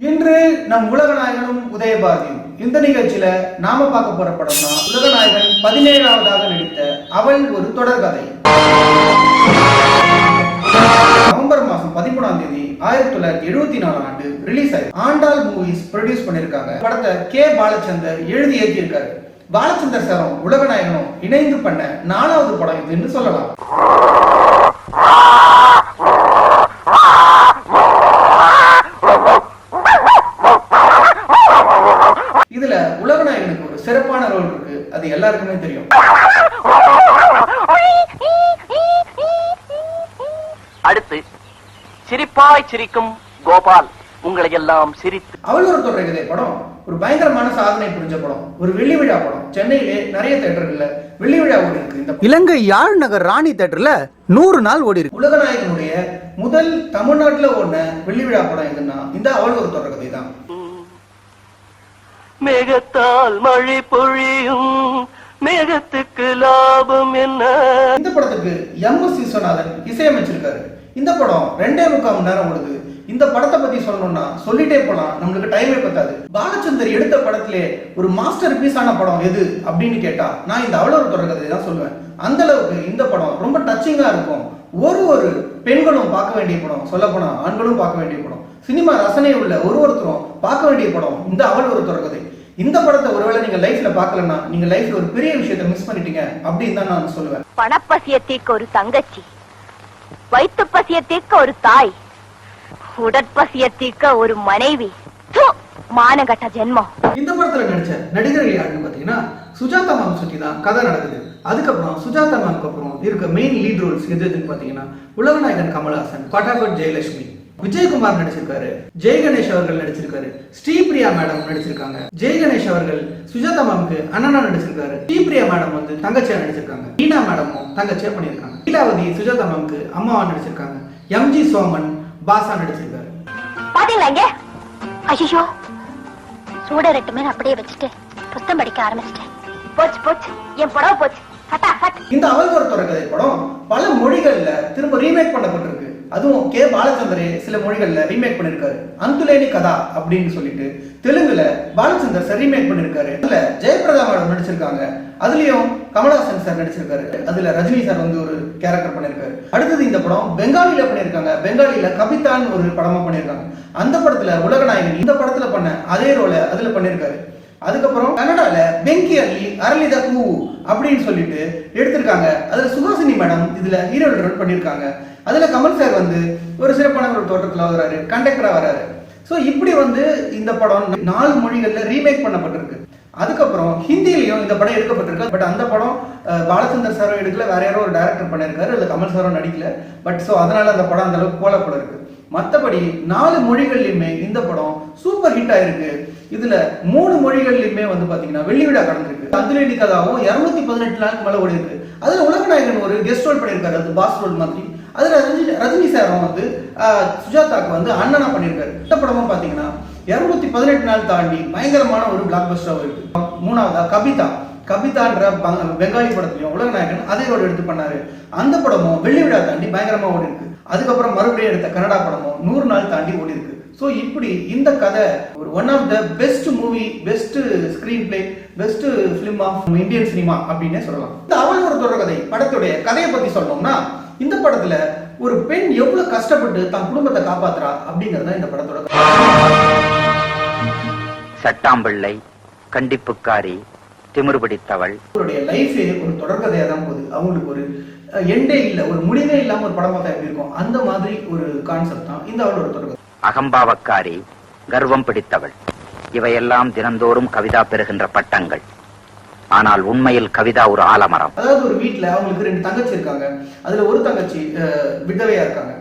இன்று நம் உலகநாயகனும் உதயபாரதியும் இந்த நிகழ்ச்சியில நாம பார்க்க போற படம்னா உலகநாயகன் பதினேழாவதாக நடித்த அவள் ஒரு தொடர்கதை நவம்பர் மாசம் பதிமூணாம் தேதி ஆயிரத்தி தொள்ளாயிரத்தி எழுபத்தி நாலாம் ஆண்டு ரிலீஸ் ஆகி ஆண்டாள் மூவிஸ் ப்ரொடியூஸ் பண்ணிருக்காங்க படத்தை கே. பாலச்சந்தர் எழுதி இயக்கியிருக்காரு. பாலச்சந்தர் சாரும் உலகநாயகனும் இணைந்து பண்ண நாலாவது படம் இதுன்னு சொல்லலாம். உலகநாயகனுக்கு ஒரு சிறப்பான ரோல் இருக்கு. அது எல்லாருக்குமே தெரியும். அடுத்து சிரிப்பாய் சிரிக்கும் கோபால். உங்களை எல்லாம் சிரித்து அவள் ஒரு தொடர்கதை படம். ஒரு பயங்கரமான சாதனை புரிஞ்ச படம். ஒரு வெள்ளி விழா படம். சென்னையிலே நிறைய தேட்டர்கள்ல வெள்ளி விழா ஓடி இருக்கு. இந்த இலங்கை யாழ் நகர் ராணி தேட்டர்ல நூறு நாள் ஓடி இருக்கு. உலகநாயகனுடைய முதல் தமிழ்நாட்டுல ஓடின வெள்ளி விழா படம் எதுன்னா இந்த அவள் ஒரு தொடர்கதை தான் மேகத்தால் மழை பொழியும். மேகத்துக்கு லாபம் என்ன? இந்த படத்துக்கு எம் எஸ் விஸ்வநாதன் இசையமைச்சிருக்காரு. இந்த படம் ரெண்டே முக்கால் மணி நேரம் ஓடுது. இந்த படத்தை பத்தி சொல்லணும்னா சொல்லிட்டே போலாம். நம்மளுக்கு டைமே பத்தாது. பாலச்சந்தர் எடுத்த படத்திலே ஒரு மாஸ்டர் பீஸான படம் எது அப்படின்னு கேட்டா நான் இந்த அவ்வளவு ஒரு தொடர்கதை தான் சொல்லுவேன். அந்த அளவுக்கு இந்த படம் ரொம்ப டச்சிங்கா இருக்கும். ஒரு ஒரு பெண்களும் பார்க்க வேண்டிய படம் சொல்ல போனா ஆண்களும் பார்க்க வேண்டிய படம். சினிமா ரசனை உள்ள ஒரு ஒருத்தரும் பார்க்க வேண்டிய படம் இந்த அவள் ஒரு தொடர்கதை இந்த படத்தை ஒருவேளை நீங்க லைஃப்ல பார்க்கலன்னா நீங்க லைஃப்ல ஒரு பெரிய விஷயத்தை மிஸ் பண்ணிட்டீங்க அப்படின்னு தான் நான் சொல்லுவேன். பணப்பசிய தீர்க்க ஒரு தங்கச்சி வயிற்று பசிய தீர்க்க ஒரு தாய் உடற்பசிய தீர்க்க ஒரு மனைவி. மானகட்ட ஜென்மம். இந்த படத்துல நடிச்ச நடிகர்கள் யாருன்னு பாத்தீங்கன்னா சுஜாதா மேம் சுற்றி தான் கதை நடக்குது. அதுக்கப்புறம் சுஜாதா மேம்க்கு அப்புறம் இருக்க மெயின் லீட் ரோல்ஸ் எது எதுன்னு பாத்தீங்கன்னா உலகநாயகன் கமலஹாசன் பட்டாபட் ஜெயலட்சுமி. விஜயகுமார் நடிச்சிருக்காரு ஜெய் கணேஷ் அவர்கள் நடிச்சிருக்காரு ஸ்ரீபிரியா மேடம் நடிச்சிருக்காங்க. ஜெய் கணேஷ் அவர்கள் சுஜாதா மேம்க்கு அண்ணனா நடிச்சிருக்காரு. ஸ்ரீபிரியா மேடம் வந்து தங்கச்சியா நடிச்சிருக்காங்க. மீனா மேடமும் தங்கச்சியா பண்ணியிருக்காங்க. லீலாவதி சுஜாதா மேம்க்கு அம்மாவா நடிச்சிருக்காங்க. எம்ஜி சோமன் பாசா நடிச்சிருக்காரு. பாத்தீங்களா அஷிஷோ சூட ரெட்டுமே அப்படியே வச்சுட்டு புத்தம் படிக்க ஆரம்பிச்சிட்டேன். போச்சு போச்சு. என் புடவை போச்சு. இந்த அவள் ஒரு தொடர்கதை படம் பல மொழிகள்ல திரும்ப ரீமேக் பண்ணப்பட்டிருக்கு. அதுவும் கே. பாலச்சந்தரே சில மொழிகளில் ரீமேக் பண்ணியிருக்காரு அந்துலேனி கதா அப்படின்னு சொல்லிட்டு தெலுங்குல பாலச்சந்தர் சார் ரீமேக் பண்ணியிருக்காரு அதுல ஜெயபிரதா மேடம் நடிச்சிருக்காங்க. அதுலயும் கமலஹாசன் சார் நடிச்சிருக்காரு. அதுல ரஜினி சார் வந்து ஒரு கேரக்டர் பண்ணியிருக்காரு அடுத்தது இந்த படம் பெங்காலில பண்ணியிருக்காங்க பெங்காலில கபிதான் ஒரு படமா பண்ணியிருக்காங்க அந்த படத்துல உலகநாயகன் இந்த படத்துல பண்ண அதே ரோல அதுல பண்ணியிருக்காரு அதுக்கப்புறம் கன்னடால பெங்கி அள்ளி அரளித பூ அப்படின்னு சொல்லிட்டு எடுத்திருக்காங்க. அதுல சுஹாசினி மேடம் இதுல ஹீரோ ரோல் பண்ணியிருக்காங்க. அதுல கமல் சார் வந்து ஒரு சிறப்பான ஒரு தோற்றத்துல வராரு கண்டக்டரா வராரு ஸோ இப்படி வந்து இந்த படம் நாலு மொழிகளில் ரீமேக் பண்ணப்பட்டிருக்கு. அதுக்கப்புறம் ஹிந்திலையும் இந்த படம் எடுக்கப்பட்டிருக்கு. பட் அந்த படம் பாலச்சந்தர் சாரும் எடுக்கல வேற யாரோ ஒரு டைரக்டர் பண்ணியிருக்காரு. இல்லை கமல் சாரும் நடிக்கல. பட் ஸோ அதனால அந்த படம் அந்த அளவுக்கு கோலப்படம் இருக்கு. மற்றபடி நாலு மொழிகள்லையுமே இந்த படம் சூப்பர் ஹிட் ஆயிருக்கு. இதுல மூணு மொழிகள்லையுமே வந்து பாத்தீங்கன்னா வெள்ளி விழா கடந்திருக்கு அந்துலேடி கதாவும் இருநூத்தி பதினெட்டு நாளுக்கு மேல ஓடி இருக்கு. அதுல உலகநாயகன் ஒரு கெஸ்ட் ரோல் பண்ணியிருக்காரு அது பாஸ் ரோல் மாதிரி. அதுல ரஜினி ரஜினி சாரும் வந்து சுஜாதாக்கு வந்து அண்ணனா பண்ணியிருக்காரு இந்த படமும் பாத்தீங்கன்னா இருநூத்தி பதினெட்டு நாள் தாண்டி பயங்கரமான ஒரு பிளாக் பஸ்டர் இருக்கு. மூணாவதா கபிதா. கபிதான்ற பெங்காலி படத்திலையும் உலகநாயகன் அதே ரோல் எடுத்து பண்ணாரு. அந்த படமும் வெள்ளி விழா தாண்டி பயங்கரமா ஓடி இருக்கு. அதுக்கப்புறம் மறுபடியும் எடுத்த கன்னடா படமும் நூறு நாள் தாண்டி ஓடி இருக்கு. ஸோ இப்படி இந்த கதை ஒரு one of the best movie best screenplay best film of Indian cinema அப்படின்னே சொல்லலாம். இந்த அவள் ஒரு தொடர்கதை படத்துடைய கதையை பத்தி சொல்லணும்னா இந்த படத்துல ஒரு பெண் எவ்வளவு கஷ்டப்பட்டு தன் குடும்பத்தை காப்பாத்துறா அப்படிங்கறது தான் இந்த படத்தோட. சட்டாம்பிள்ளை கண்டிப்புக்காரி திமிரு பிடித்தவள். அவருடைய லைஃபே ஒரு தொடர்கதையா தான் போகுது. அவங்களுக்கு ஒரு எண்டே இல்ல ஒரு முடிவே இல்லாம ஒரு படம் பார்த்தா எப்படி இருக்கும்? அந்த மாதிரி ஒரு கான்செப்ட் தான் இந்த அவளோட தொடர்கதை அகம்பாவக்காரி கர்வம் பிடித்தவள். இவையெல்லாம் தினந்தோறும் கவிதா பெறுகின்ற பட்டங்கள். ஆனால் உண்மையில் கவிதா ஒரு ஆலமரம். அதாவது ஒரு வீட்டுல அவங்களுக்கு ரெண்டு தங்கச்சி இருக்காங்க. அதுல ஒரு தங்கச்சி விதவையா இருக்காங்க.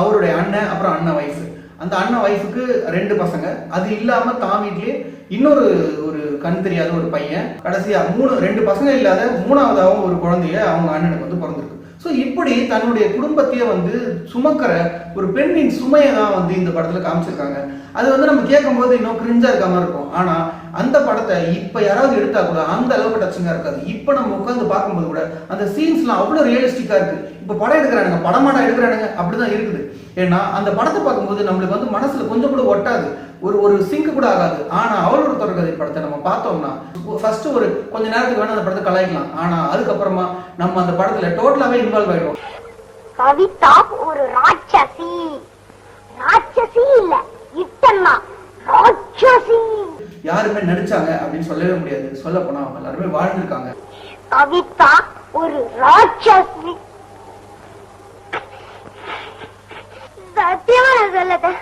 அவருடைய அண்ணன் அப்புறம் அண்ணன் ஒய்ஃப் அந்த அண்ணன் ஒய்ஃபுக்கு ரெண்டு பசங்க. அது இல்லாம தான் வீட்லயே இன்னொரு ஒரு கண் தெரியாத ஒரு பையன். கடைசியா மூணு ரெண்டு பசங்க இல்லாத மூணாவதாகவும் ஒரு குழந்தைய அவங்க அண்ணனுக்கு வந்து பிறந்திருக்கு. ஸோ இப்படி தன்னுடைய குடும்பத்தையே வந்து சுமக்கிற ஒரு பெண்ணின் சுமையை தான் வந்து இந்த படத்தில் காமிச்சிருக்காங்க. அது வந்து நம்ம கேட்கும்போது இன்னும் கிரிஞ்சா இருக்காம இருக்கும். ஆனா அந்த படத்தை இப்ப யாராவது எடுத்தா கூட அந்த அளவுக்கு டச்சிங்கா இருக்காது. இப்ப நம்ம உட்காந்து பார்க்கும்போது கூட அந்த சீன்ஸ்லாம் அவ்வளோ ரியலிஸ்டிக்கா இருக்கு. இப்ப படம் எடுக்கிறானுங்க படமாடா எடுக்கிறானுங்க அப்படிதான் இருக்குது. ஏன்னா அந்த படத்தை பார்க்கும்போது நம்மளுக்கு வந்து மனசுல கொஞ்சம் கூட ஒட்டாது. ஒரு ஒரு சிங்க் கூட ஆகாது. ஆனா அவளோட தொடர்கதை படத்தை நம்ம பார்த்தோம்னா ஃபர்ஸ்ட் ஒரு கொஞ்ச நேரத்துக்கு வேணா அந்த படத்தை கலாய்க்கலாம். ஆனா அதுக்கப்புறமா நம்ம அந்த படத்துல டோட்டலாவே இன்வால்வ் ஆயிடுவோம். கவிதா ஒரு ராட்சசி. ராட்சசி இல்ல இட்டன்னா. ராட்சசி. யாருமே நடிச்சாங்க அப்படின்னு சொல்லவே முடியாது. சொல்ல போனா அவங்க எல்லாருமே வாழ்ந்திருக்காங்க. கவிதா ஒரு ராட்சசி. சத்தியமா நான் சொல்லட்டேன்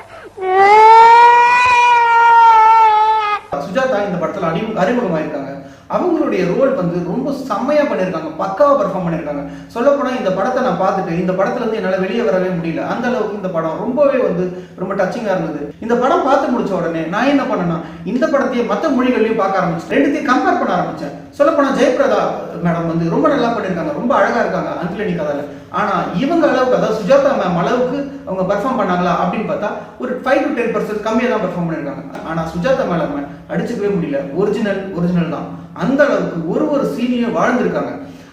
சுஜாதா இந்த படத்தில் அறிமு அறிமுகமாயிருக்காங்க. அவங்களுடைய ரோல் வந்து ரொம்ப செம்மையாக பண்ணியிருக்காங்க. பக்காவாக பெர்ஃபார்ம் பண்ணியிருக்காங்க. சொல்லப்போனால் இந்த படத்தை நான் பார்த்துட்டு இந்த படத்துலேருந்து என்னால் வெளியே வரவே முடியல. அந்த அளவுக்கு இந்த படம் ரொம்பவே வந்து ரொம்ப டச்சிங்காக இருந்தது. இந்த படம் பார்த்து முடிச்ச உடனே நான் என்ன பண்ணேன்னா இந்த படத்தையே மற்ற மொழிகளையும் பார்க்க ஆரம்பிச்சேன் ரெண்டுத்தையும் கம்பேர் பண்ண ஆரம்பித்தேன் சொல்லப்போனால் ஜெயபிரதா மேடம் வந்து ரொம்ப நல்லா பண்ணியிருக்காங்க. ரொம்ப அழகாக இருக்காங்க அன்பிலனி கதால. ஆனால் இவங்க அளவுக்கு அதாவது சுஜாதா மேம் அளவுக்கு அவங்க பெர்ஃபார்ம் பண்ணாங்களா அப்படின்னு பார்த்தா ஒரு ஃபைவ் டு டென் பர்சன்ட் கம்மியாக தான் பெர்ஃபார்ம் பண்ணியிருக்காங்க. ஆனால் சுஜாதா மேடம் அடிச்சுக்கவே முடியல. ஒரிஜினல் ஒரிஜினல் தான். அந்த அளவுக்கு ஒரு ஒரு சீனியும் வாழ்ந்திருக்காங்க.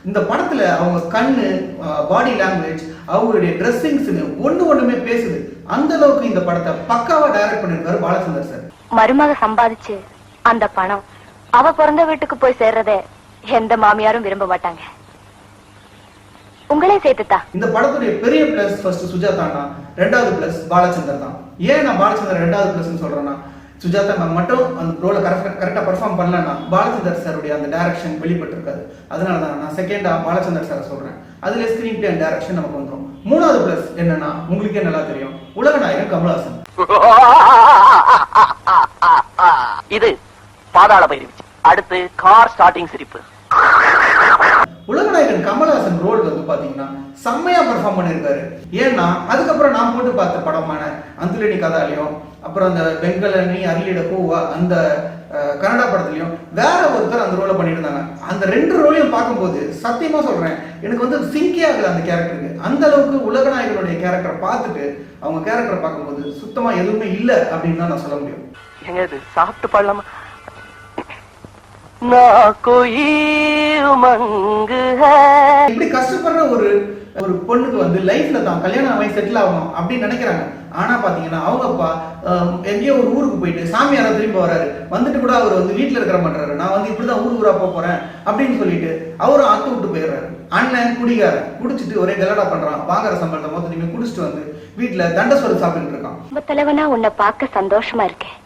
இந்த படத்துல அவங்க கண்ணு பாடி லாங்குவேஜ் அவங்களுடைய ட்ரெஸ்ஸிங்ஸ்னு ஒண்ணு ஒண்ணுமே பேசுது. அந்த அளவுக்கு இந்த படத்தை பக்காவா டைரக்ட் பண்ணியிருக்காரு பாலச்சந்தர் சார். மருமக சம்பாதிச்சு அந்த பணம். அவ பிறந்த வீட்டுக்கு போய் சேர்றத எந்த மாமியாரும் விரும்ப மாட்டாங்க. உங்களே சேர்த்துத்தா. இந்த படத்துடைய பெரிய பிளஸ் ஃபர்ஸ்ட் சுஜாதானா ரெண்டாவது பிளஸ் பாலச்சந்தர் தான். ஏன் நான் பாலச்சந்தர் ரெண்டாவது பிளஸ்னு சொல்றேன்னா சுஜாதா மேம் மட்டும் அந்த ரோலை கரெக்டாக கரெக்டாக பர்ஃபார்ம் பண்ணலன்னா பாலச்சந்தர் சாருடைய அந்த டைரக்ஷன் வெளிப்பட்டிருக்காது. அதனால தான் நான் செகண்டா பாலச்சந்தர் சாரை சொல்றேன். அதுல ஸ்கிரீன் பிளே அண்ட் டைரக்ஷன் நமக்கு வந்துடும் மூணாவது பிளஸ் என்னன்னா உங்களுக்கே நல்லா தெரியும். உலகநாயகன் கமல்ஹாசன். இது பாதாள பைரவி அடுத்து கார் ஸ்டார்டிங் சிரிப்பு. உலகநாயகன் கமல்ஹாசன் ரோல் வந்து பாத்தீங்கன்னா செம்மையா பெர்ஃபார்ம் பண்ணியிருக்காரு ஏன்னா அதுக்கப்புறம் நான் போட்டு பார்த்த படமான அந்துலனி கதாலையும் அப்புறம் அந்த வெங்கலனி அருளிட பூவா அந்த கன்னடா படத்துலயும் வேற ஒருத்தர் அந்த ரோலை பண்ணிட்டு இருந்தாங்க அந்த ரெண்டு ரோலையும் பார்க்கும்போது சத்தியமா சொல்றேன் எனக்கு வந்து சிங்கே ஆகல அந்த கேரக்டருக்கு அந்த அளவுக்கு உலகநாயகனுடைய கேரக்டரை பார்த்துட்டு அவங்க கேரக்டரை பார்க்கும்போது சுத்தமா எதுவுமே இல்லை அப்படின்னு தான் நான் சொல்ல முடியும். எங்க இது சாப்பிட்டு பாடலாமா. இப்படி கஷ்டப்படுற ஒரு ஒரு பொண்ணுக்கு வந்து லைஃப்ல தான் கல்யாணம் ஆகி செட்டில் ஆகணும் அப்படின்னு நினைக்கிறாங்க. ஆனா பாத்தீங்கன்னா அவங்க அப்பா எங்கேயோ ஒரு ஊருக்கு போயிட்டு சாமியார திரும்பி வராரு வந்துட்டு கூட அவர் வந்து வீட்டுல இருக்கிற மாட்டாரு நான் வந்து இப்படிதான் ஊர் ஊரா போக போறேன் அப்படின்னு சொல்லிட்டு அவரும் ஆத்து விட்டு போயிடுறாரு. அண்ணன் குடிகாரன் குடிச்சிட்டு ஒரே கலடா பண்றான். வாங்குற சம்பளத்தை மொத்தத்தையுமே குடிச்சிட்டு வந்து வீட்டுல தண்டசோறு சாப்பிட்டு இருக்கான். தலைவனா உன்னை பார்க்க சந்தோஷமா இருக்கேன்.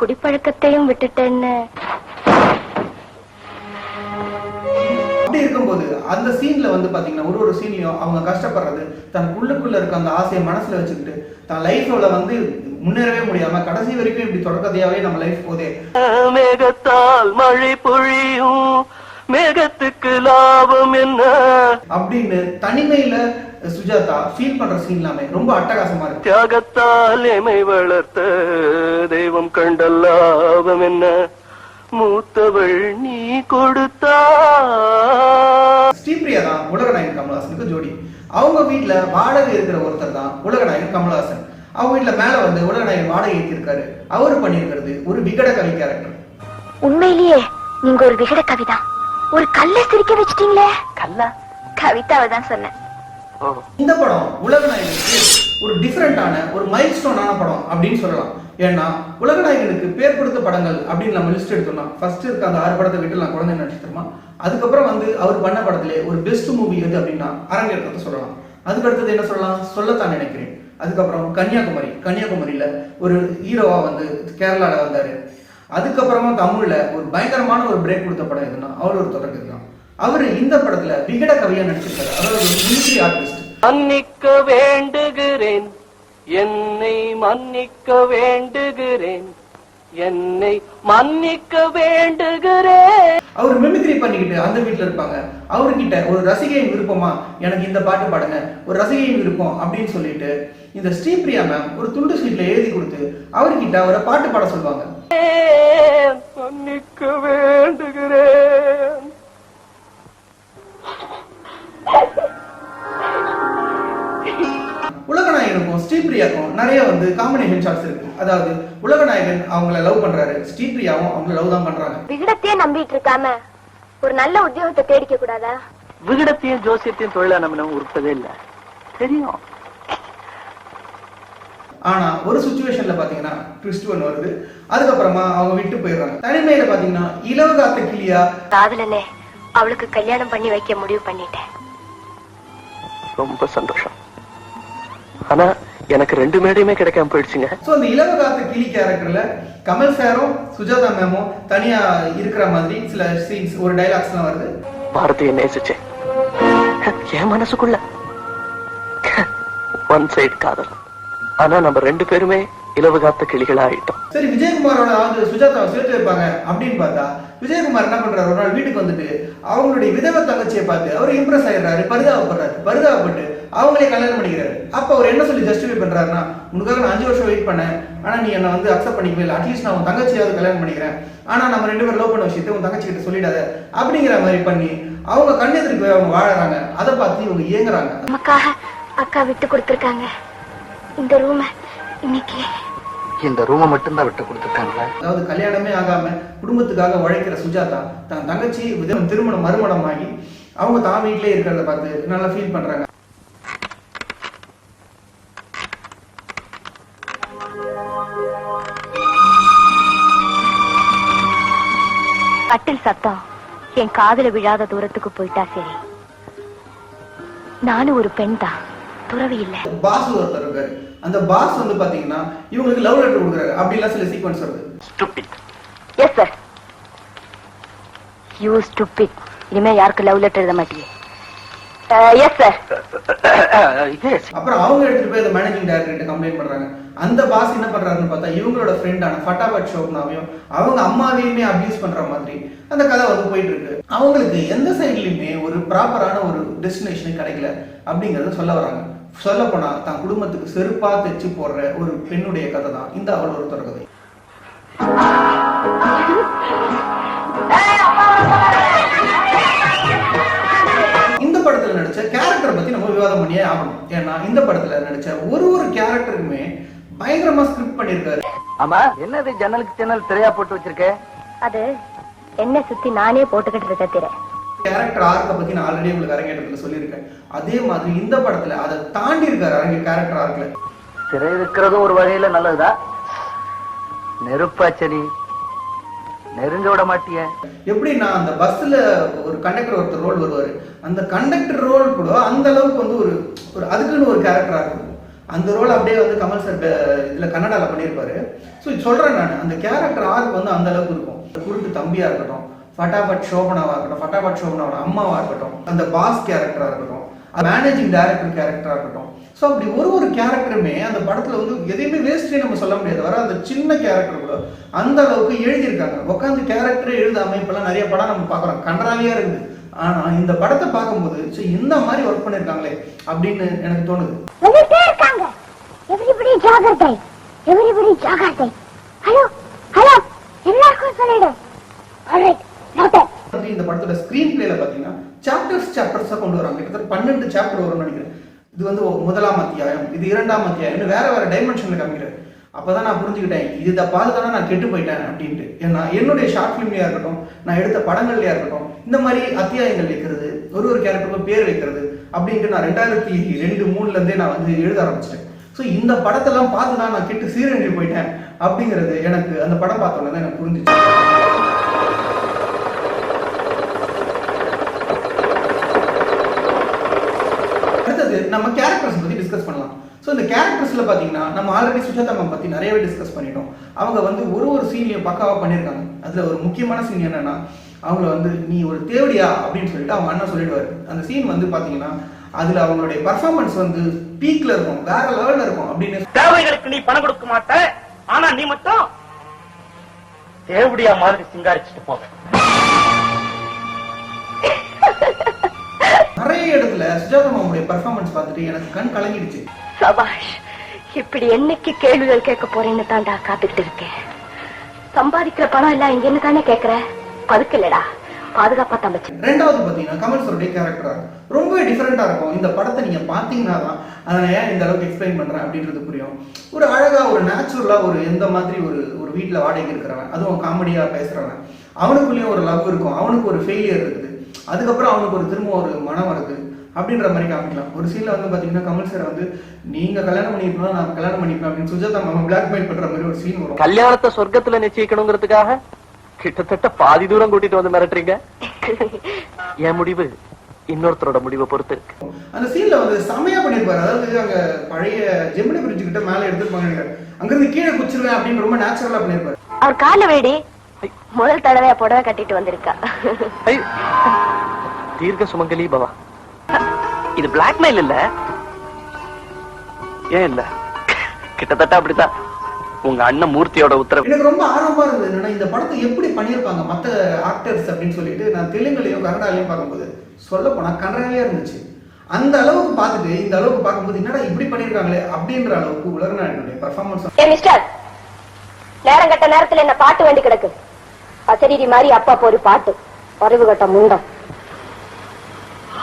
குடிப்பழக்கத்தையும் விட்டுட்டேன்னு அப்படி இருக்கும்போது அந்த சீன்ல வந்து பாத்தீங்கன்னா ஒரு ஒரு சீன்லயும் அவங்க கஷ்டப்படுறது தன் உள்ளுக்குள்ள இருக்க அந்த ஆசையை மனசுல வச்சுக்கிட்டு தன் லைஃப்ல வந்து முன்னேறவே முடியாம கடைசி வரைக்கும் இப்படி தொடர்கதையாவே நம்ம லைஃப் போதே. மேகத்தால் மழை பொழியும். மேகத்துக்கு லாபம் என்ன? அப்படின்னு தனிமையில சுஜாதா ஃபீல் பண்ற சீன் எல்லாமே ரொம்ப அட்டகாசமா இருக்கு. தியாகத்தால் எமை வளர்த்த தெய்வம் கண்ட லாபம் என்ன? மூத்தவள் நீ கொடுத்தா. ஸ்ரீபிரியா தான் உலகநாயகன் கமல்ஹாசனுக்கு ஜோடி. அவங்க வீட்ல வாடகை இருக்கிற ஒருத்தர் தான் உலகநாயகன் கமல்ஹாசன். அவங்க வீட்ல மேல வந்து உலகநாயகன் வாடகை ஏற்றிருக்காரு அவரு பண்ணியிருக்கிறது ஒரு விகட கவி கேரக்டர் உண்மையிலேயே நீங்க ஒரு விகட கவிதா. ஒரு கல்ல சிரிக்க வச்சிட்டீங்களே. கல்லா? கவிதாவை தான் சொன்னேன். இந்த படம் உலகநாயகனுக்கு ஒரு டிஃப்ரெண்டான ஒரு மைல் ஸ்டோனான படம் அப்படின்னு சொல்லலாம். ஏன்னா உலகநாயகனுக்கு பேர் கொடுத்த படங்கள் அப்படின்னு நம்ம லிஸ்ட் எடுத்தோம்னா ஃபர்ஸ்ட் இருக்க அந்த ஆறு படத்தை விட்டு நான் குழந்தை நட்சத்திரமா அதுக்கப்புறம் வந்து அவர் பண்ண படத்திலே ஒரு பெஸ்ட் மூவி எது அப்படின்னா அரங்கேற்றத்தை சொல்லலாம். அதுக்கு அடுத்தது என்ன சொல்லலாம்? சொல்லத்தான் நினைக்கிறேன். அதுக்கப்புறம் கன்னியாகுமரி. கன்னியாகுமரியில ஒரு ஹீரோவா வந்து கேரளால வந்தாரு. அதுக்கப்புறமா தமிழ்ல ஒரு பயங்கரமான ஒரு பிரேக் கொடுத்த படம் எதுனா அவர் ஒரு தொடர்ந்து தான் அவரு இந்த படத்துல விகட கவியா நடிச்சிருக்காரு. அதாவது மிலிட்ரி ஆர்டிஸ்ட் மன்னிக்க வேண்டுகிறேன். என்னை மன்னிக்க வேண்டுகிறேன். என்னை மன்னிக்க வேண்டுகிறேன். அவர் மிமிக்ரி பண்ணிக்கிட்டு அந்த வீட்ல இருப்பாங்க. அவர்கிட்ட ஒரு ரசிகையின் விருப்பமா எனக்கு இந்த பாட்டு பாடுங்க. ஒரு ரசிகையின் விருப்பம் அப்படின்னு சொல்லிட்டு இந்த ஸ்ரீபிரியா மேம் ஒரு துண்டு சீட்ல எழுதி கொடுத்து அவர்கிட்ட அவரை பாட்டு பாட சொல்லுவாங்க. மன்னிக்க வேண்டுகிறேன். ஸ்ரீபிரியாக்கும் நிறைய வந்து காம்பினேஷன் ஷாட்ஸ் இருக்கு. அதாவது உலகநாயகன் அவங்கள லவ் பண்றாரு. ஸ்ரீபிரியாவும் அவங்கள லவ் தான் பண்றாங்க. விகடத்தையே நம்பிட்டு இருக்காம ஒரு நல்ல உத்தியோகத்தை தேடிக்க கூடாதா? விகடத்தையும் ஜோசியத்தையும் தொழிலா நம்ம உருப்பதே இல்ல. தெரியும். ஆனா ஒரு சுச்சுவேஷன்ல பாத்தீங்கன்னா ட்விஸ்ட் ஒன்று வருது. அதுக்கப்புறமா அவங்க விட்டு போயிடுறாங்க. தனிமையில பாத்தீங்கன்னா இலவகாத்த கிளியா காதலனே அவளுக்கு கல்யாணம் பண்ணி வைக்க முடிவு பண்ணிட்டேன். ரொம்ப சந்தோஷம். ஆனா எனக்கு ரெண்டு மேடையுமே கிடைக்காம போயிடுச்சுங்க. ஸோ அந்த இலவகாத்த கிளி கேரக்டர்ல கமல் சாரும் சுஜாதா மேமும் தனியா இருக்கிற மாதிரி சில சீன்ஸ் ஒரு டைலாக்ஸ்லாம் வருது. பாரதியை நேசிச்சேன் என் மனசுக்குள்ள ஒன் சைடு காதல். ஆனா நம்ம ரெண்டு பேருமே இலவு காத்த கிளிகளா ஆயிட்டோம் சரி விஜயகுமாரோட அதாவது சுஜாதாவை சேர்த்து வைப்பாங்க அப்படின்னு பார்த்தா விஜயகுமார் என்ன பண்றாரு? ஒரு நாள் வீட்டுக்கு வந்துட்டு அவங்களுடைய விதவை தங்கச்சியை பார்த்து அவர் இம்ப்ரெஸ் ஆயிடுறாரு பரிதாபப்படுறாரு. பரிதாபப்பட்டு அவங்களே கல்யாணம் பண்ணிக்கிறாரு. அப்ப அவர் என்ன சொல்லி ஜஸ்டிஃபை பண்றாருன்னா உனக்காக நான் அஞ்சு வருஷம் வெயிட் பண்ணேன். ஆனா நீ என்ன வந்து அக்செப்ட் பண்ணிக்கவே இல்லை. அட்லீஸ்ட் நான் உன் தங்கச்சியாவது கல்யாணம் பண்ணிக்கிறேன். ஆனா நம்ம ரெண்டு பேரும் லவ் பண்ண விஷயத்தை உன் தங்கச்சி கிட்ட சொல்லிடாத. அப்படிங்கிற மாதிரி பண்ணி அவங்க கண்ணெதிர்க்கு போய் அவங்க வாழறாங்க. அதை பார்த்து இவங்க ஏங்குறாங்க நமக்காக அக்கா விட்டு கொடுத்துருக்காங்க. இந்த ரூம இன்னைக்கு. இந்த ரூமை மட்டும்தான் விட்டு கொடுத்துருக்காங்களா? அதாவது கல்யாணமே ஆகாம குடும்பத்துக்காக உழைக்கிற சுஜாதா தன் தங்கச்சி விதம் திருமணம் மறுமணம் ஆகி அவங்க தான் வீட்டிலே இருக்கிறத பார்த்து நல்லா ஃபீல் பண்றாங்க. கட்டில் சத்தம். என் காதுல விழாத தூரத்துக்கு போயிட்டா சரி. நானும் ஒரு பெண் தான் துறவி இல்லை பாஸ் ஒருத்தர் இருக்காரு. அந்த பாஸ் வந்து பாத்தீங்கன்னா இவங்களுக்கு லவ் லெட்டர் கொடுக்குறாரு. அப்படிலாம் சில சீக்வன்ஸ் வருது. எஸ் சார் யூ ஸ்டூபிட் இனிமே யாருக்கு லவ் லெட்டர் எழுத மாட்டீங்க எஸ் சார் அப்புறம் அவங்க எடுத்துட்டு போய் அந்த மேனேஜிங் டைரக்டர் கம்ப்ளைண்ட் பண்றாங்க. அந்த பாஸ் என்ன பண்றாருன்னு பார்த்தா இவங்களோட ஃப்ரெண்டான ஃபட்டாபட் ஷோப்னாவையும் அவங்க அம்மாவையுமே அபியூஸ் பண்ற மாதிரி அந்த கதை வந்து போயிட்டு இருக்கு அவங்களுக்கு எந்த சைட்லயுமே ஒரு ப்ராப்பரான ஒரு டெஸ்டினேஷன் கிடைக்கல அப்படிங்கறத சொல்ல வராங்க. சொல்ல போனா தான் குடும்பத்துக்கு செருப்பா தைச்சு போடுற ஒரு பெண்ணுடைய கதை தான் இந்த அவள் ஒருத்தர் கதை. இந்த படத்துல நடிச்ச கேரக்டரை பத்தி நம்ம விவாதம் பண்ணியே ஆகணும். ஏன்னா இந்த படத்துல நடிச்ச ஒரு ஒரு கேரக்டருக்குமே பயங்கரமா ஸ்கிரிப்ட் பண்ணியிருக்காரு. ஆமா என்னது ஜன்னலுக்கு ஜன்னல் திரையா போட்டு வச்சிருக்க? அது என்ன சுத்தி நானே போட்டுக்கிட்டு இருக்க திரை. கேரக்டர் ஆர்க்கை பத்தி நான் ஆல்ரெடி உங்களுக்கு அரங்கேற்றத்துல சொல்லியிருக்கேன். அதே மாதிரி இந்த படத்துல அதை தாண்டி இருக்காரு அரங்க கேரக்டர் ஆர்க்ல திரை இருக்கிறதும் ஒரு வகையில நல்லதுதா? நெருப்பாச்சடி நெருங்க விட மாட்டிய. எப்படின்னா அந்த பஸ்ல ஒரு கண்டக்டர் ஒருத்தர் ரோல் வருவாரு. அந்த கண்டக்டர் ரோல் கூட அந்த அளவுக்கு வந்து ஒரு ஒரு அதுக்குன்னு ஒரு கேரக்டரா இருக்கும். அந்த ரோல் அப்படியே வந்து கமல் சார் இதுல கன்னடால பண்ணியிருப்பாரு. ஸோ சொல்றேன் நான். அந்த கேரக்டர் ஆர்க் வந்து அந்த அளவுக்கு இருக்கும். குருட்டு தம்பியா இருக்கட்டும் ஃபட்டாபட் ஷோபனாவாக இருக்கட்டும் ஃபட்டாபட் ஷோபனாவோட அம்மாவாக இருக்கட்டும் அந்த பாஸ் கேரக்டராக இருக்கட்டும் மேனேஜிங் டைரக்டர் கேரக்டராக இருக்கட்டும். ஸோ அப்படி ஒரு ஒரு கேரக்டருமே அந்த படத்தில் வந்து எதையுமே வேஸ்டே நம்ம சொல்ல முடியாது. வர அந்த சின்ன கேரக்டர் கூட அந்த அளவுக்கு எழுதியிருக்காங்க. உட்காந்து கேரக்டரே எழுதாம இப்பெல்லாம் நிறைய படம் நம்ம பார்க்குறோம். கண்டராவியா இருக்குது ஆனா இந்த படத்தை பார்க்கும்போது சரி இந்த மாதிரி ஒர்க் பண்ணியிருக்காங்களே அப்படின்னு எனக்கு தோணுது. எவ்ரிபடி ஜாகிரதை எவ்ரிபடி ஜாகிரதை ஹலோ ஹலோ எல்லாருக்கும் சொல்லிடு. மாட்டோம். இந்த படத்தோட ஸ்கிரீன் பிளேல பாத்தீங்கன்னா சாப்டர்ஸ் சாப்டர்ஸா கொண்டு வராங்க. கிட்டத்தட்ட பன்னெண்டு சாப்டர் வரும்னு நினைக்கிறேன். இது வந்து முதலாம் அத்தியாயம் இது இரண்டாம் அத்தியாயம் வேற வேற டைமென்ஷன்ல காமிக்கிறாரு. அப்பதான் நான் புரிஞ்சுக்கிட்டேன் இதை பார்த்து தானே நான் கெட்டு போயிட்டேன் அப்படின்ட்டு. ஏன்னா என்னுடைய ஷார்ட் ஃபிலிம்லயா இருக்கட்டும் நான் எடுத்த படங்கள்லயா இருக்கட்டும் இந்த மாதிரி அத்தியாயங்கள் வைக்கிறது ஒரு ஒரு கேரக்டருக்கும் பேர் வைக்கிறது அப்படின்ட்டு நான் ரெண்டாயிரத்தி ரெண்டு மூணுல இருந்தே நான் வந்து எழுத ஆரம்பிச்சிட்டேன். ஸோ இந்த படத்தெல்லாம் பார்த்து தான் நான் கெட்டு சீரழிஞ்சு போயிட்டேன் அப்படிங்கிறது எனக்கு அந்த படம் பார்த்தோன்னே தான் எனக்கு புரிஞ்சுச்சு அடுத்தது நம்ம கேரக்டர்ஸ் பத்தி டிஸ்கஸ் பண்ணலாம். ஸோ இந்த கேரக்டர்ஸ்ல பாத்தீங்கன்னா நம்ம ஆல்ரெடி சுஜாதாமா மேம் பத்தி நிறையவே டிஸ்கஸ் பண்ணிட்டோம். அவங்க வந்து ஒரு ஒரு சீன்லையும் பக்காவா பண்ணியிருக்காங்க. அதுல ஒரு முக்கியமான சீன் என்னன்னா அவங்கள வந்து நீ ஒரு தேவடியா? அப்படின்னு சொல்லிட்டு அவங்க அண்ணன் சொல்லிடுவாரு. அந்த சீன் வந்து பாத்தீங்கன்னா அதுல அவங்களுடைய பர்ஃபார்மன்ஸ் வந்து பீக்ல இருக்கும். வேற லெவல்ல இருக்கும் அப்படின்னு தேவைகளுக்கு நீ பணம் கொடுக்க மாட்ட. ஆனா நீ மட்டும் தேவடியா மாதிரி சிங்காரிச்சுட்டு போக சுஜாதா மேமுடைய பர்ஃபார்மன்ஸ் பார்த்துட்டு எனக்கு கண் கலங்கிடுச்சு. சபாஷ் இப்படி என்னைக்கு கேள்விகள் கேட்க போறேன்னு தான்டா காத்துக்கிட்டு இருக்கேன் சம்பாதிக்கிற பணம் எல்லாம் இங்க என்ன தானே கேக்குற? பதுக்கலடா. பாதுகாப்பா தம்பச்சு ரெண்டாவது பாத்தீங்கன்னா கமல் சருடைய கேரக்டரா ரொம்ப டிஃபரெண்டா இருக்கும். இந்த படத்தை நீங்க பாத்தீங்கன்னா தான் அதை ஏன் இந்த அளவுக்கு எக்ஸ்பிளைன் பண்றேன் அப்படின்றது புரியும். ஒரு அழகா ஒரு நேச்சுரலா ஒரு எந்த மாதிரி ஒரு ஒரு வீட்ல வாடகைக்கு இருக்கிறவன் அதுவும் காமெடியா பேசுறவன் அவனுக்குள்ளேயும் ஒரு லவ் இருக்கும். அவனுக்கு ஒரு ஃபெயிலியர் இருக்குது. அதுக்கப்புறம் அவனுக்கு ஒரு திரும்ப ஒரு மனம் வருது. அப்படின்ற மாதிரி காமிக்கலாம். ஒரு சீன்ல வந்து பாத்தீங்கன்னா கமல் சார் வந்து நீங்க கல்யாணம் பண்ணிருக்கணும் நான் கல்யாணம் பண்ணிப்பேன் அப்படின்னு சுஜாதா மேம் பிளாக்மெயில் பண்ற மாதிரி ஒரு சீன் வரும். கல்யாணத்தை சொர்க்கத்துல நிச்சயிக்கணுங்கிறதுக்காக கிட்டத்தட்ட பாதி தூரம் கூட்டிட்டு வந்து மிரட்டுறீங்க. என் முடிவு இன்னொருத்தரோட முடிவை பொறுத்து இருக்கு. அந்த சீன்ல வந்து செமையா பண்ணிருப்பாரு. அதாவது அங்க பழைய ஜெமினி பிரிட்ஜ் கிட்ட மேல எடுத்துருப்பாங்க அங்க இருந்து கீழே குச்சிருவேன் அப்படின்னு ரொம்ப நேச்சுரலா பண்ணிருப்பாரு. அவர் கால வேடி முதல் தடவையா புடவை கட்டிட்டு வந்திருக்கா. தீர்க்க சுமங்கலி பவா. இது பிளாக்மெயில் இல்ல. ஏன் இல்ல? கிட்டத்தட்ட அப்படித்தான். உங்க அண்ணன் மூர்த்தியோட உத்தரவு. எனக்கு ரொம்ப ஆர்வமா இருந்தது என்னன்னா இந்த படத்தை எப்படி பண்ணியிருப்பாங்க மத்த ஆக்டர்ஸ் அப்படின்னு சொல்லிட்டு நான் தெலுங்குலயும் கன்னடாலையும் பார்க்கும்போது. சொல்ல போனா கன்னடாவே இருந்துச்சு. அந்த அளவுக்கு பார்த்துட்டு இந்த அளவுக்கு பார்க்கும்போது என்னடா இப்படி பண்ணியிருக்காங்களே அப்படின்ற அளவுக்கு உலகநாயகனுடைய பர்ஃபார்மன்ஸ் ஏ மிஸ்டர் நேரம் கட்ட நேரத்துல என்ன பாட்டு வேண்டி கிடக்கு? அசரீரி மாதிரி அப்பா ஒரு பாட்டு. அறிவு கட்ட முண்டம்.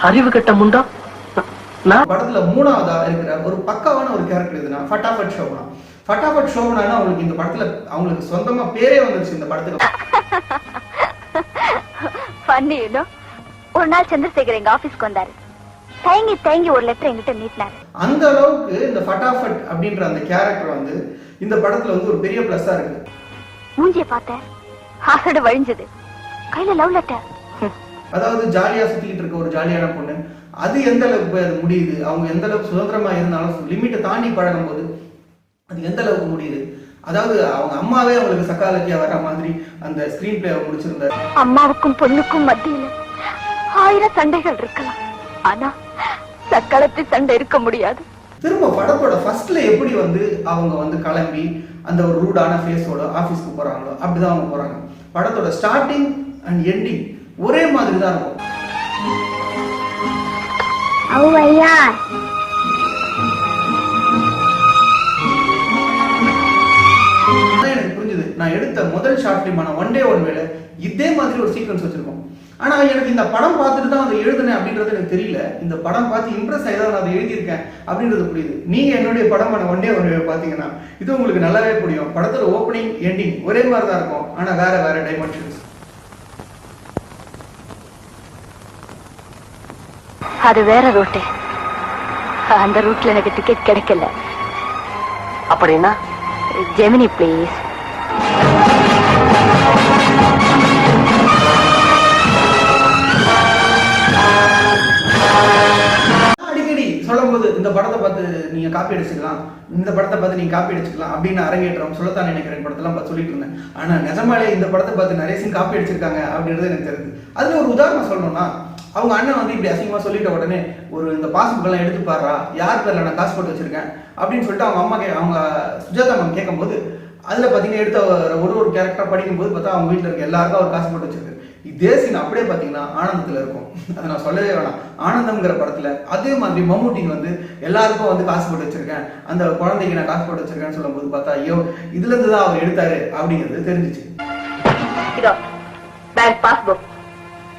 அறிவு கட்ட முண்டா நான் படத்துல மூணாவதா இருக்கிற ஒரு பக்காவான ஒரு கேரக்டர் இதுனா ஃபட்டாஃபட் ஷோபனா ஃபட்டாஃபட் ஷோபனான்னு அவங்களுக்கு இந்த படத்துல அவங்களுக்கு சொந்தமா பேரே வந்துருச்சு இந்த படத்துக்கு. ஒரு நாள் சந்திரசேகர் எங்க ஆபீஸ்க்கு வந்தாரு. தயங்கி தயங்கி ஒரு லெட்டர் எங்கிட்ட நீட்டினாரு. அந்த அளவுக்கு இந்த ஃபட்டாஃபட் அப்படின்ற அந்த கேரக்டர் வந்து இந்த படத்துல வந்து ஒரு பெரிய பிளஸ்ஸா இருக்கு. மூஞ்சிய பார்த்தேன் ஆசடு வழிஞ்சது. கையில லவ் லெட்டர் அதாவது ஜாலியா சுத்திக்கிட்டு இருக்க ஒரு ஜாலியான பொண்ணு. அது எந்த அளவுக்கு அது முடியுது? அவங்க எந்த அளவுக்கு சுதந்திரமா இருந்தாலும் லிமிட்டை தாண்டி பழகும் போது அது எந்த அளவுக்கு முடியுது? அதாவது அவங்க அம்மாவே அவங்களுக்கு சக்காலத்தியா வர மாதிரி அந்த ஸ்கிரீன் பிளே முடிச்சிருந்தாரு. அம்மாவுக்கும் பொண்ணுக்கும் மத்தியில ஆயிரம் சண்டைகள் இருக்கலாம். ஆனா சக்களத்து சண்டை இருக்க முடியாது. திரும்ப படத்தோட ஃபர்ஸ்ட்ல எப்படி வந்து அவங்க வந்து கிளம்பி அந்த ஒரு ரூடான ஃபேஸோட ஆஃபீஸ்க்கு போறாங்களோ அப்படிதான் அவங்க போறாங்க. படத்தோட ஸ்டார்டிங் அண்ட் எண்டிங் ஒரே மாதிரி தான் இருக்கும். ஔவையார் எனக்கு புரிஞ்சுது. நான் எடுத்த முதல் ஷார்ட் ஃபிலிமான ஒன் டே ஒன் வேலை இதே மாதிரி ஒரு சீக்வன்ஸ் வச்சிருக்கோம். ஆனா எனக்கு இந்த படம் பார்த்துட்டு தான் அதை எழுதுனேன் அப்படின்றது எனக்கு தெரியல. இந்த படம் பார்த்து இம்ப்ரெஸ் ஆகி தான் நான் அதை எழுதியிருக்கேன் அப்படின்றது புரியுது. நீங்க என்னுடைய படமான ஒன் டே ஒன் வேலை பார்த்தீங்கன்னா இது உங்களுக்கு நல்லாவே புரியும். படத்துல ஓப்பனிங் எண்டிங் ஒரே மாதிரி தான் இருக்கும். ஆனா வேற வேற டைமென்ஷன்ஸ் அது வேற ரூட்டு. அந்த ரூட்ல எனக்கு டிக்கெட் கிடைக்கல. அப்படின்னா? ஜெமினி ப்ளீஸ் அடிக்கடி சொல்லும்போது இந்த படத்தை பார்த்து நீங்க காப்பி அடிச்சுக்கலாம். இந்த படத்தை பார்த்து நீங்க காப்பி அடிச்சுக்கலாம் அப்படின்னு அரங்கேற்றம் சொல்லத்தான் நினைக்கிறேன். படத்தெல்லாம் பார்த்து சொல்லிட்டு இருந்தேன். ஆனா நிஜமாலே இந்த படத்தை பார்த்து நிறைய சீன் காப்பி அடிச்சிருக்காங்க அப்படின்றது எனக்கு தெரியுது. அதுல ஒரு உதாரணம் சொல்லணும்னா அவங்க அண்ணன் வந்து இப்படி அசிங்கமா சொல்லிட்ட உடனே ஒரு இந்த பாஸ்புக்கெல்லாம் எடுத்து பாடுறா யார் பேரில் நான் காசு போட்டு வச்சிருக்கேன்? அப்படின்னு சொல்லிட்டு அவங்க அம்மா கே அவங்க சுஜாதா மேம் கேட்கும்போது அதில் பார்த்தீங்கன்னா எடுத்த ஒரு- ஒரு கேரக்டர் படிக்கும்போது பார்த்தா அவங்க வீட்டில் இருக்க எல்லாருக்கும் அவர் காசு போட்டு வச்சிருக்கு இதே சீன் அப்படியே பார்த்தீங்கன்னா ஆனந்தத்துல இருக்கும். அதை நான் சொல்லவே வேணாம். ஆனந்தம்ங்கிற படத்துல அதே மாதிரி மம்முட்டிங் வந்து எல்லாருக்கும் வந்து காசு போட்டு வச்சிருக்கேன். அந்த குழந்தைக்கு நான் காசு போட்டு வச்சிருக்கேன்னு சொல்லும்போது பார்த்தா ஐயோ இதுல இருந்து தான் அவர் எடுத்தாரு அப்படிங்கிறது தெரிஞ்சிச்சு. பேங்க் பாஸ்புக்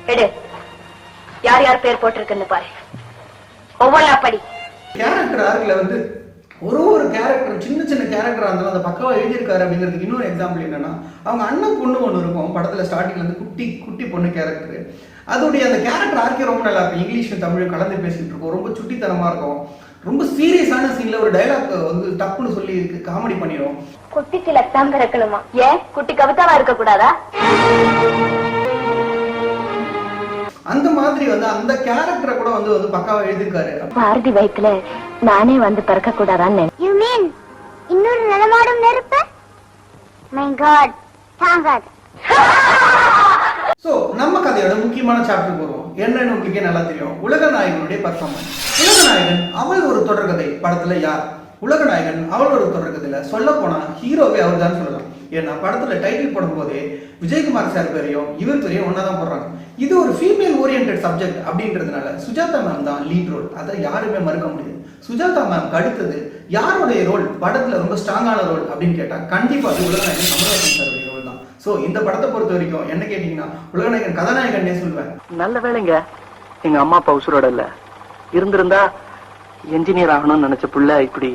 எடு. யார் யார் பேர் போட்டிருக்குன்னு பாரு. ஒவ்வொன்றா படி. கேரக்டர் ஆர்க்ல வந்து ஒரு ஒரு கேரக்டர் சின்ன சின்ன கேரக்டரா இருந்தாலும் அந்த பக்கவா எழுதியிருக்காரு அப்படிங்கிறதுக்கு இன்னொரு எக்ஸாம்பிள் என்னன்னா அவங்க அண்ணன் பொண்ணு ஒன்று இருக்கும். படத்துல ஸ்டார்டிங்ல இருந்து குட்டி குட்டி பொண்ணு கேரக்டர் அதோடைய அந்த கேரக்டர் ஆர்க்கே ரொம்ப நல்லா இருக்கும். இங்கிலீஷும் தமிழும் கலந்து பேசிட்டு இருக்கும். ரொம்ப சுட்டித்தனமா இருக்கும். ரொம்ப சீரியஸான சீன்ல ஒரு டைலாக் வந்து டப்புன்னு சொல்லி காமெடி பண்ணிடும் குட்டி லட்சம் பிறக்கணுமா ஏன்? குட்டி கவிதாவா இருக்க கூடாதா அந்த மாதிரி வந்து அந்த கேரக்டரை கூட வந்து வந்து பக்காவா எழுதியிருக்காரு. பாரதி வயித்துல நானே வந்து பிறக்க கூடாதான்னு யூ மீன் இன்னொரு நடமாடும் நெருப்பு? மை காட் தாங்காது ஸோ நம்ம கதையோட முக்கியமான சாப்டருக்கு வருவோம் என்னன்னு உங்களுக்கே நல்லா தெரியும். உலகநாயகனுடைய பர்ஃபார்மன்ஸ் உலகநாயகன் அவள் ஒரு தொடர்கதை படத்துல யார்? உலகநாயகன் அவள் ஒரு தொடர்கதையில சொல்ல போனா ஹீரோவே அவர் தான் சொல்லலாம். ஏன்னா படத்துல டைட்டில் போடும்போதே விஜயகுமார் சார் பேரையும் இவர் பேரையும் ஒன்னா தான் போடுறாங்க. இது ஒரு ஃபீமேல் ஓரியன்ட் சப்ஜெக்ட் அப்படின்றதுனால சுஜாதா மேம் தான் லீட் ரோல் அதை யாருமே மறுக்க முடியாது. சுஜாதா மேம் அடுத்தது யாருடைய ரோல் படத்துல ரொம்ப ஸ்ட்ராங்கான ரோல் அப்படின்னு கேட்டா கண்டிப்பா அது உலகநாயகன் கமலஹாசன் சாருடைய ரோல் தான். ஸோ இந்த படத்தை பொறுத்த வரைக்கும் என்ன கேட்டீங்கன்னா உலகநாயகன் கதாநாயகன்னே சொல்லுவேன். நல்ல வேலைங்க எங்க அம்மா அப்பா உசுரோட இல்ல. இருந்திருந்தா என்ஜினியர் ஆகணும்னு நினைச்ச புள்ள இப்படி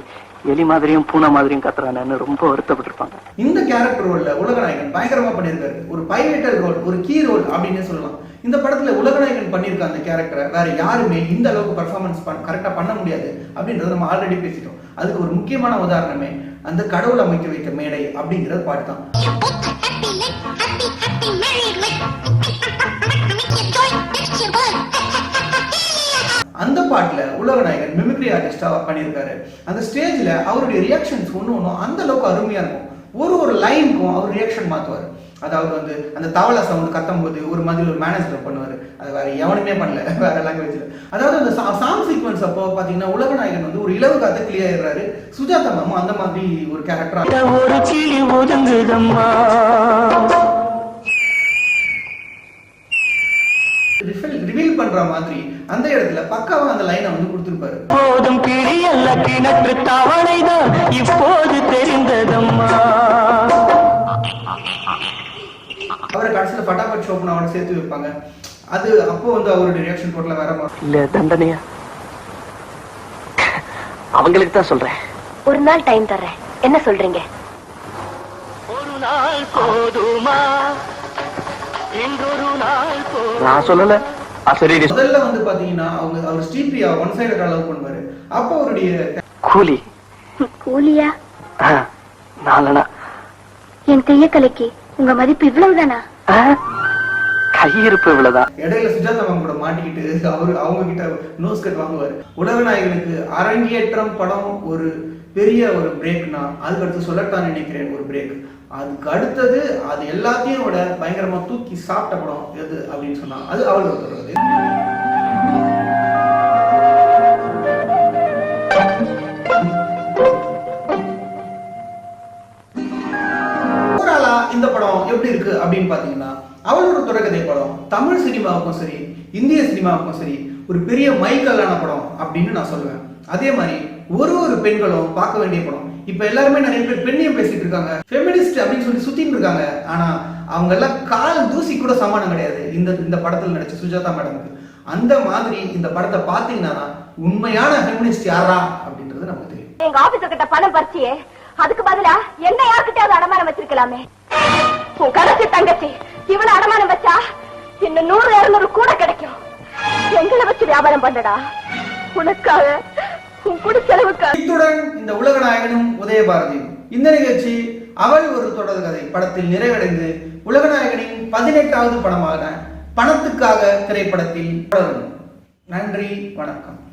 எலி மாதிரியும் பூனை மாதிரியும் கத்துறானேன்னு ரொம்ப வருத்தப்பட்டிருப்பாங்க. இந்த கேரக்டர் ரோல்ல உலகநாயகன் பயங்கரமா பண்ணியிருக்காரு. ஒரு பைவேட்டல் ரோல் ஒரு கீ ரோல் அப்படின்னு சொல்லலாம். இந்த படத்துல உலகநாயகன் பண்ணியிருக்க அந்த கேரக்டரை வேற யாருமே இந்த அளவுக்கு பர்ஃபார்மன்ஸ் கரெக்டா பண்ண முடியாது அப்படின்றத நம்ம ஆல்ரெடி பேசிட்டோம். அதுக்கு ஒரு முக்கியமான உதாரணமே அந்த கடவுள் அமைக்க வைத்த மேடை அப்படிங்கிற பாட்டு தான். அந்த பாட்டுல உலகநாயகன் மிமிக்ரி ஆர்டிஸ்டா பண்ணியிருக்காரு? அந்த ஸ்டேஜ்ல அவருடைய ரியாக்ஷன்ஸ் ஒன்று ஒன்றும் அந்த அளவுக்கு அருமையா இருக்கும். ஒரு ஒரு லைனுக்கும் அவர் ரியாக்ஷன் மாத்துவார். அதாவது வந்து அந்த தவளை சவுண்ட் கத்தும் போது ஒரு மாதிரி ஒரு மேனேஜர் பண்ணுவார். அது வேற எவனுமே பண்ணல. வேற லாங்குவேஜ்ல அதாவது அந்த சாங் சீக்வன்ஸ் அப்போ பாத்தீங்கன்னா உலகநாயகன் வந்து ஒரு காத்த கிளியர் ஆயிடுறாரு. சுஜாதா மேமும் அந்த மாதிரி ஒரு கேரக்டரா ரிவீல் பண்ற மாதிரி அந்த இடத்துல பக்காவா அந்த லைனை வந்து கொடுத்துருப்பாரு. போதும் அல்ல கிணற்று தவணைதான் இப்போது தெரிந்ததம்மா. அவரை கடைசியில் பட்டாபட் ஷோப்பன் அவனை சேர்த்து வைப்பாங்க. அது அப்போ வந்து அவருடைய ரியாக்ஷன் டோட்டலாக வேற மாதிரி. இல்ல தண்டனையா? அவங்களுக்கு தான் சொல்றேன். ஒரு நாள் டைம் தர்றேன். என்ன சொல்றீங்க? ஒரு நாள் போதுமா? நான் சொல்லல. முதல்ல வந்து பாத்தீங்கன்னா அவங்க அவர் ஸ்டீபியா ஒன் சைடு லவ் பண்ணுவாரு. அப்போ அவருடைய கூலி. கூலியா? ஆ, நாலனா என் கையக்கலைக்கு உங்க மதிப்பு இவ்வளவுதானா? கையிருப்பு இவ்வளவுதான் இடையில சுஜாதா மேம் கூட மாட்டிக்கிட்டு அவரு அவங்க கிட்ட நோஸ் கட் வாங்குவாரு. உலகநாயகனுக்கு அரங்கேற்றம் படம் ஒரு பெரிய ஒரு பிரேக்னா அதுக்கு அடுத்து சொல்லட்டான் நினைக்கிறேன் ஒரு பிரேக் அதுக்கு அடுத்தது அது எல்லாத்தையும் விட பயங்கரமா தூக்கி சாப்பிட்ட படம் எது அப்படின்னு சொன்னா அது அவள் ஒருத்தர் இந்த படம் எப்படி இருக்கு அப்படின்னு பாத்தீங்கன்னா அவள் ஒரு தொடக்கதை படம் தமிழ் சினிமாவுக்கும் சரி இந்திய சினிமாவுக்கும் சரி ஒரு பெரிய மைக்கல்லான படம் அப்படின்னு நான் சொல்லுவேன். அதே மாதிரி ஒரு ஒரு பெண்களும் பார்க்க வேண்டிய படம் இப்ப எல்லாருமே நிறைய பேர் பெண்ணியம் பேசிட்டு இருக்காங்க. ஃபெமினிஸ்ட் அப்படின்னு சொல்லி சுத்திட்டு இருக்காங்க. ஆனா அவங்க எல்லாம் கால் தூசி கூட சமானம் கிடையாது. இந்த இந்த படத்துல நடிச்ச சுஜாதா மேடமுக்கு. அந்த மாதிரி இந்த படத்தை பாத்தீங்கன்னா உண்மையான ஃபெமினிஸ்ட் யாரா அப்படின்றது நமக்கு தெரியும். எங்க ஆபீசர் கிட்ட பணம் பறிச்சியே. அதுக்கு பதிலா என்ன யார்கிட்டயாவது அடமானம் வச்சிருக்கலாமே. உன் கடைசி தங்கச்சி இவள அடமானம் வச்சா இன்னும் நூறு இருநூறு கூட கிடைக்கும். எங்களை வச்சு வியாபாரம் பண்ணடா. உனக்காக இத்துடன் இந்த உலக நாயகனும் உதயபாரதியும் இந்த நிகழ்ச்சி அவள் ஒரு தொடர் கதை. படத்தில் நிறைவடைந்து உலகநாயகனின் பதினெட்டாவது படமான பணத்துக்காக திரைப்படத்தில் தொடரும். நன்றி வணக்கம்.